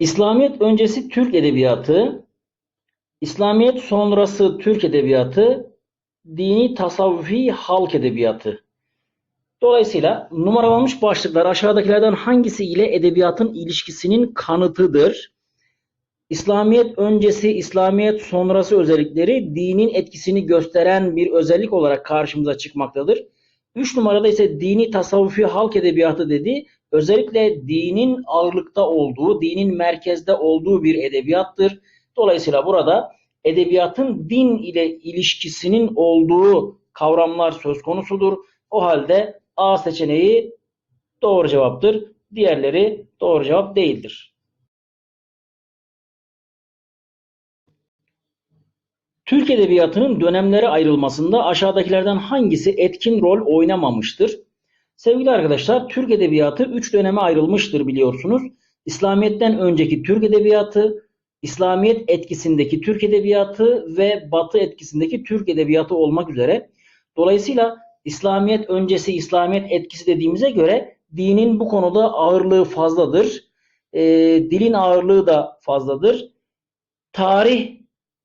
İslamiyet öncesi Türk edebiyatı, İslamiyet sonrası Türk edebiyatı, dini tasavvufi halk edebiyatı. Dolayısıyla numaralanmış başlıklar aşağıdakilerden hangisi ile edebiyatın ilişkisinin kanıtıdır? İslamiyet öncesi, İslamiyet sonrası özellikleri dinin etkisini gösteren bir özellik olarak karşımıza çıkmaktadır. Üç numarada ise dini tasavvufi halk edebiyatı dedi. Özellikle dinin ağırlıkta olduğu, dinin merkezde olduğu bir edebiyattır. Dolayısıyla burada edebiyatın din ile ilişkisinin olduğu kavramlar söz konusudur. O halde A seçeneği doğru cevaptır. Diğerleri doğru cevap değildir. Türk Edebiyatı'nın dönemlere ayrılmasında aşağıdakilerden hangisi etkin rol oynamamıştır? Sevgili arkadaşlar, Türk Edebiyatı üç döneme ayrılmıştır biliyorsunuz. İslamiyet'ten önceki Türk Edebiyatı, İslamiyet etkisindeki Türk Edebiyatı ve Batı etkisindeki Türk Edebiyatı olmak üzere. Dolayısıyla İslamiyet öncesi, İslamiyet etkisi dediğimize göre dinin bu konuda ağırlığı fazladır. E, dilin ağırlığı da fazladır. Tarih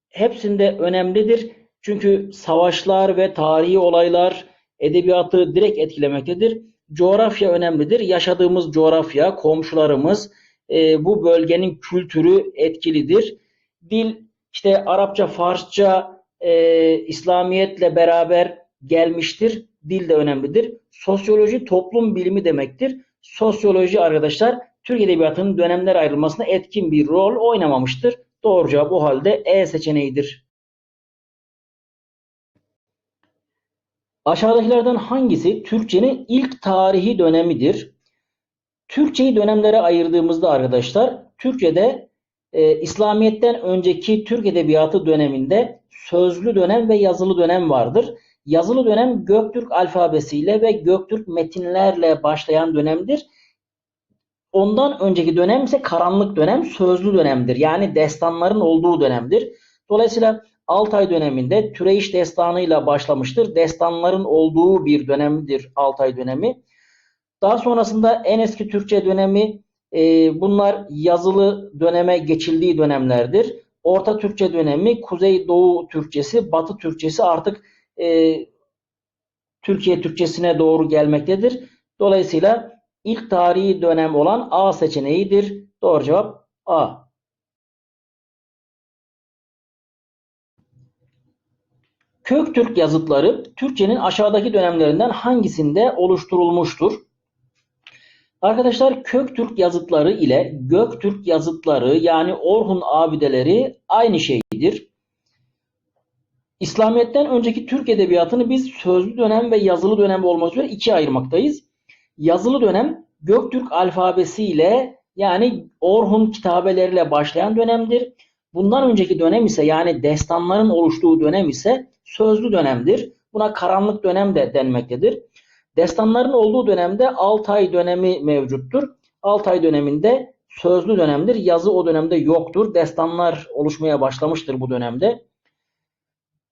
hepsinde önemlidir. Çünkü savaşlar ve tarihi olaylar edebiyatı direkt etkilemektedir. Coğrafya önemlidir. Yaşadığımız coğrafya, komşularımız, e, bu bölgenin kültürü etkilidir. Dil, işte Arapça, Farsça, e, İslamiyetle beraber gelmiştir. Dil de önemlidir. Sosyoloji toplum bilimi demektir. Sosyoloji arkadaşlar Türk Edebiyatı'nın dönemler ayrılmasında etkin bir rol oynamamıştır. Doğru cevap o halde E seçeneğidir. Aşağıdakilerden hangisi Türkçenin ilk tarihi dönemidir? Türkçeyi dönemlere ayırdığımızda arkadaşlar Türkçe'de e, İslamiyet'ten önceki Türk Edebiyatı döneminde sözlü dönem ve yazılı dönem vardır. Yazılı dönem Göktürk alfabesiyle ve Göktürk metinlerle başlayan dönemdir. Ondan önceki dönem ise karanlık dönem, sözlü dönemdir. Yani destanların olduğu dönemdir. Dolayısıyla Altay döneminde Türeyiş destanıyla başlamıştır. Destanların olduğu bir dönemdir Altay dönemi. Daha sonrasında en eski Türkçe dönemi e, bunlar yazılı döneme geçildiği dönemlerdir. Orta Türkçe dönemi, Kuzey Doğu Türkçesi, Batı Türkçesi artık e, Türkiye Türkçesine doğru gelmektedir. Dolayısıyla ilk tarihi dönem olan A seçeneğidir. Doğru cevap A. Köktürk yazıtları Türkçenin aşağıdaki dönemlerinden hangisinde oluşturulmuştur? Arkadaşlar Köktürk yazıtları ile Göktürk yazıtları yani Orhun abideleri aynı şeydir. İslamiyet'ten önceki Türk edebiyatını biz sözlü dönem ve yazılı dönem olmak üzere ikiye ayırmaktayız. Yazılı dönem Göktürk alfabesiyle yani Orhun kitabeleriyle başlayan dönemdir. Bundan önceki dönem ise yani destanların oluştuğu dönem ise sözlü dönemdir. Buna karanlık dönem de denmektedir. Destanların olduğu dönemde Altay dönemi mevcuttur. Altay döneminde sözlü dönemdir. Yazı o dönemde yoktur. Destanlar oluşmaya başlamıştır bu dönemde.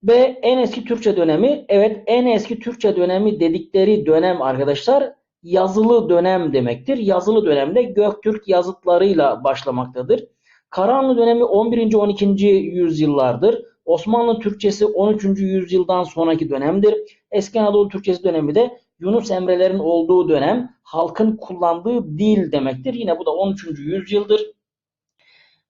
Ve en eski Türkçe dönemi, evet en eski Türkçe dönemi dedikleri dönem arkadaşlar yazılı dönem demektir. Yazılı dönemde Göktürk yazıtlarıyla başlamaktadır. Karahanlı dönemi 11. 12. yüzyıllardır. Osmanlı Türkçesi 13. yüzyıldan sonraki dönemdir. Eski Anadolu Türkçesi dönemi de Yunus Emre'lerin olduğu dönem halkın kullandığı dil demektir. Yine bu da 13. yüzyıldır.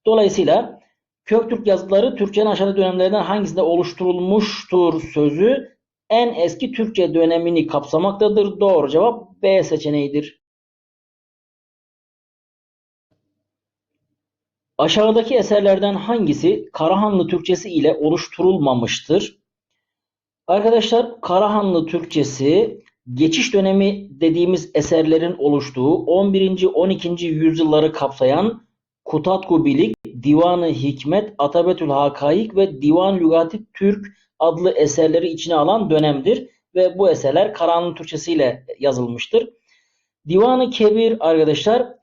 Dolayısıyla Köktürk yazıtları Türkçenin aşağıdaki dönemlerinden hangisinde oluşturulmuştur sözü en eski Türkçe dönemini kapsamaktadır. Doğru cevap B seçeneğidir. Aşağıdaki eserlerden hangisi Karahanlı Türkçesi ile oluşturulmamıştır? Arkadaşlar Karahanlı Türkçesi geçiş dönemi dediğimiz eserlerin oluştuğu 11. 12. yüzyılları kapsayan Kutatku Bilik, Divanı Hikmet, Atabetül Hakaik ve Divan Lügati Türk adlı eserleri içine alan dönemdir ve bu eserler Karahanlı Türkçesi ile yazılmıştır. Divanı Kebir arkadaşlar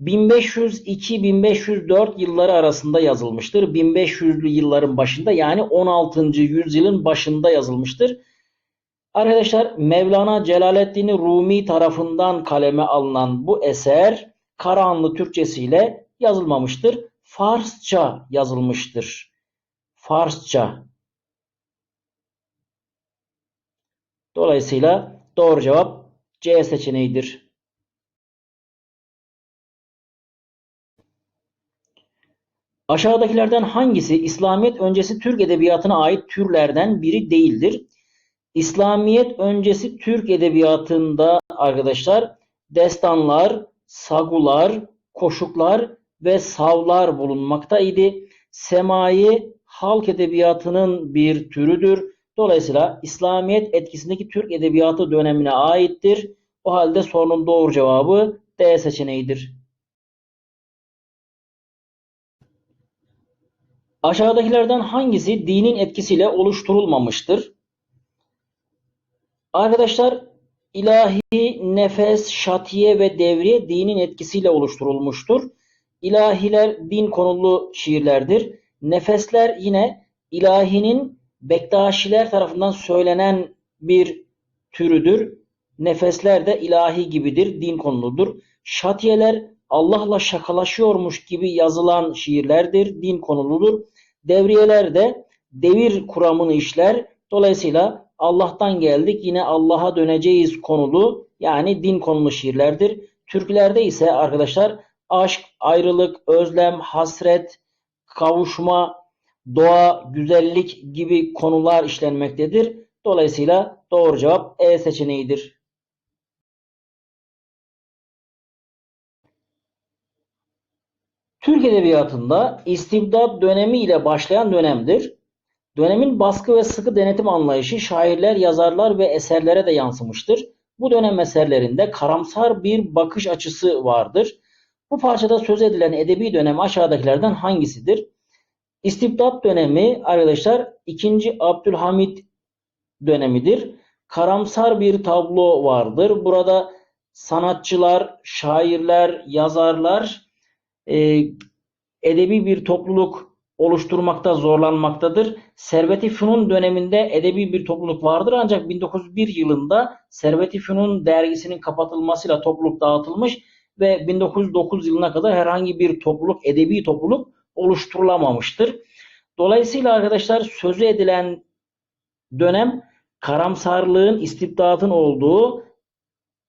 1502-1504 yılları arasında yazılmıştır. 1500'lü yılların başında yani 16. yüzyılın başında yazılmıştır. Arkadaşlar Mevlana Celaleddin Rumi tarafından kaleme alınan bu eser Karahanlı Türkçesiyle yazılmamıştır. Farsça yazılmıştır. Farsça. Dolayısıyla doğru cevap C seçeneğidir. Aşağıdakilerden hangisi İslamiyet öncesi Türk edebiyatına ait türlerden biri değildir? İslamiyet öncesi Türk edebiyatında arkadaşlar destanlar, sagular, koşuklar ve savlar bulunmaktaydı. Semai halk edebiyatının bir türüdür. Dolayısıyla İslamiyet etkisindeki Türk edebiyatı dönemine aittir. O halde sorunun doğru cevabı D seçeneğidir. Aşağıdakilerden hangisi dinin etkisiyle oluşturulmamıştır? Arkadaşlar ilahi, nefes, şatiye ve devriye dinin etkisiyle oluşturulmuştur. İlahiler din konulu şiirlerdir. Nefesler yine ilahinin Bektaşiler tarafından söylenen bir türüdür. Nefesler de ilahi gibidir, din konuludur. Şatiyeler Allah'la şakalaşıyormuş gibi yazılan şiirlerdir, din konuludur. Devriyeler de devir kuramını işler. Dolayısıyla Allah'tan geldik yine Allah'a döneceğiz konulu yani din konulu şiirlerdir. Türklerde ise arkadaşlar aşk, ayrılık, özlem, hasret, kavuşma, doğa, güzellik gibi konular işlenmektedir. Dolayısıyla doğru cevap E seçeneğidir. Türk Edebiyatı'nda istibdat dönemi ile başlayan dönemdir. Dönemin baskı ve sıkı denetim anlayışı şairler, yazarlar ve eserlere de yansımıştır. Bu dönem eserlerinde karamsar bir bakış açısı vardır. Bu parçada söz edilen edebi dönem aşağıdakilerden hangisidir? İstibdat dönemi arkadaşlar 2. Abdülhamit dönemidir. Karamsar bir tablo vardır. Burada sanatçılar, şairler, yazarlar e, edebi bir topluluk oluşturmakta zorlanmaktadır. Servet-i Fünun döneminde edebi bir topluluk vardır ancak 1901 yılında Servet-i Fünun dergisinin kapatılmasıyla topluluk dağıtılmış ve 1909 yılına kadar herhangi bir topluluk, edebi topluluk oluşturulamamıştır. Dolayısıyla arkadaşlar sözü edilen dönem karamsarlığın, istibdatın olduğu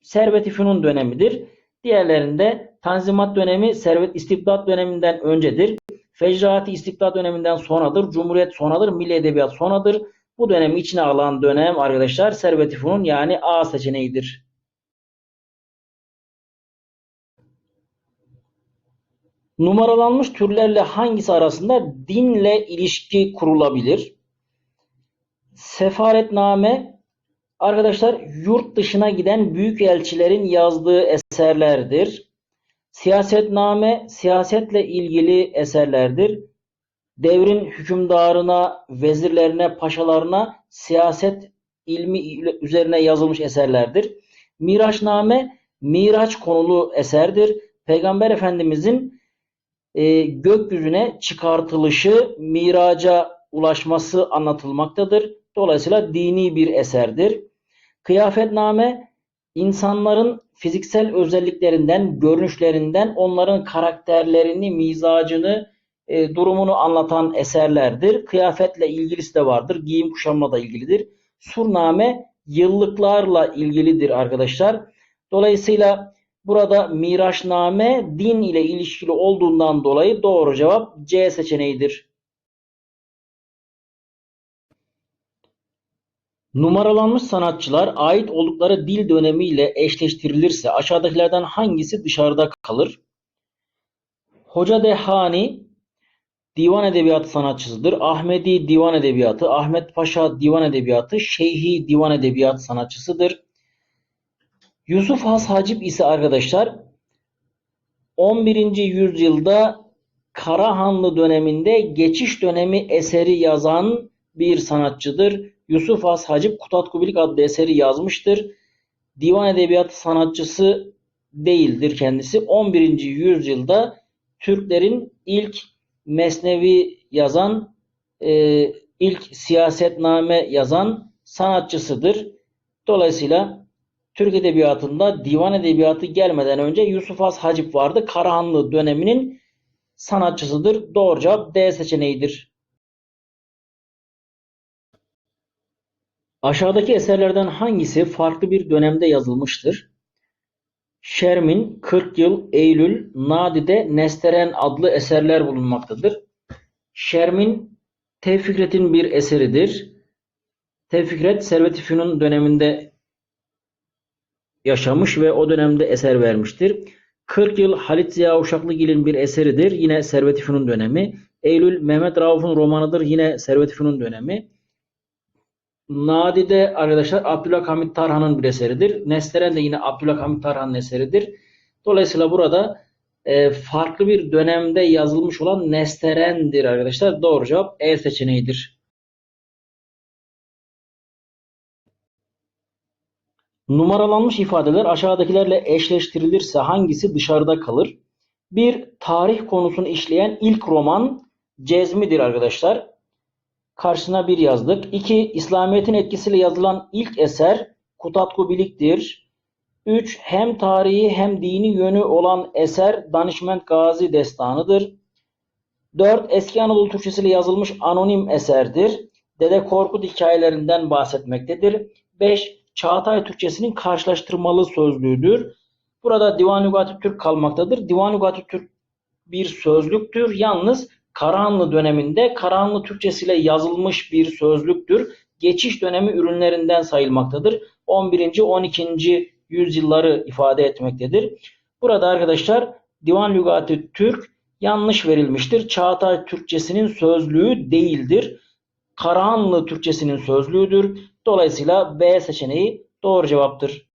Servet-i Fünun dönemidir. Diğerlerinde Tanzimat dönemi Servet istibdat döneminden öncedir. Fecraati istibdat döneminden sonradır. Cumhuriyet sonradır. Milli Edebiyat sonradır. Bu dönemi içine alan dönem arkadaşlar Servet-i yani A seçeneğidir. Numaralanmış türlerle hangisi arasında dinle ilişki kurulabilir? Sefaretname arkadaşlar yurt dışına giden büyük elçilerin yazdığı eserlerdir. Siyasetname siyasetle ilgili eserlerdir. Devrin hükümdarına, vezirlerine, paşalarına siyaset ilmi üzerine yazılmış eserlerdir. Miraçname Miraç konulu eserdir. Peygamber Efendimizin e, gökyüzüne çıkartılışı, miraca ulaşması anlatılmaktadır. Dolayısıyla dini bir eserdir. Kıyafetname insanların fiziksel özelliklerinden, görünüşlerinden onların karakterlerini, mizacını, e, durumunu anlatan eserlerdir. Kıyafetle ilgilisi de vardır. Giyim kuşamla da ilgilidir. Surname yıllıklarla ilgilidir arkadaşlar. Dolayısıyla Burada Miraçname din ile ilişkili olduğundan dolayı doğru cevap C seçeneğidir. Numaralanmış sanatçılar ait oldukları dil dönemiyle eşleştirilirse aşağıdakilerden hangisi dışarıda kalır? Hoca Dehani divan edebiyatı sanatçısıdır. Ahmedi divan edebiyatı, Ahmet Paşa divan edebiyatı, Şeyhi divan edebiyatı sanatçısıdır. Yusuf Has Hacip ise arkadaşlar 11. yüzyılda Karahanlı döneminde geçiş dönemi eseri yazan bir sanatçıdır. Yusuf Has Hacip Kutat Kubilik adlı eseri yazmıştır. Divan edebiyatı sanatçısı değildir kendisi. 11. yüzyılda Türklerin ilk mesnevi yazan, e, ilk siyasetname yazan sanatçısıdır. Dolayısıyla Türk Edebiyatı'nda divan edebiyatı gelmeden önce Yusuf Has Hacip vardı. Karahanlı döneminin sanatçısıdır. Doğru cevap D seçeneğidir. Aşağıdaki eserlerden hangisi farklı bir dönemde yazılmıştır? Şermin, 40 Yıl, Eylül, Nadide, Nesteren adlı eserler bulunmaktadır. Şermin, Tevfikret'in bir eseridir. Tevfikret, Servet-i Fünun döneminde yaşamış ve o dönemde eser vermiştir. 40 Yıl Halit Ziya Uşaklıgil'in bir eseridir. Yine Servet-i Fünun dönemi. Eylül, Mehmet Rauf'un romanıdır. Yine Servet-i Fünun dönemi. Nadide arkadaşlar Abdülhamit Tarhan'ın bir eseridir. Nesteren de yine Abdülhamit Tarhan'ın eseridir. Dolayısıyla burada e, farklı bir dönemde yazılmış olan Nesteren'dir arkadaşlar. Doğru cevap E seçeneğidir. Numaralanmış ifadeler aşağıdakilerle eşleştirilirse hangisi dışarıda kalır? Bir, tarih konusunu işleyen ilk roman Cezmi'dir arkadaşlar. Karşısına bir yazdık. İki, İslamiyet'in etkisiyle yazılan ilk eser Kutatku Bilik'tir. Üç, hem tarihi hem dini yönü olan eser Danişment Gazi Destanı'dır. Dört, eski Anadolu Türkçesiyle yazılmış anonim eserdir. Dede Korkut hikayelerinden bahsetmektedir. Beş, Çağatay Türkçesinin karşılaştırmalı sözlüğüdür. Burada Divan Lügati Türk kalmaktadır. Divan Lügati Türk bir sözlüktür. Yalnız Karahanlı döneminde Karahanlı Türkçesiyle yazılmış bir sözlüktür. Geçiş dönemi ürünlerinden sayılmaktadır. 11. 12. yüzyılları ifade etmektedir. Burada arkadaşlar Divan Lügati Türk yanlış verilmiştir. Çağatay Türkçesinin sözlüğü değildir. Karahanlı Türkçesinin sözlüğüdür. Dolayısıyla B seçeneği doğru cevaptır.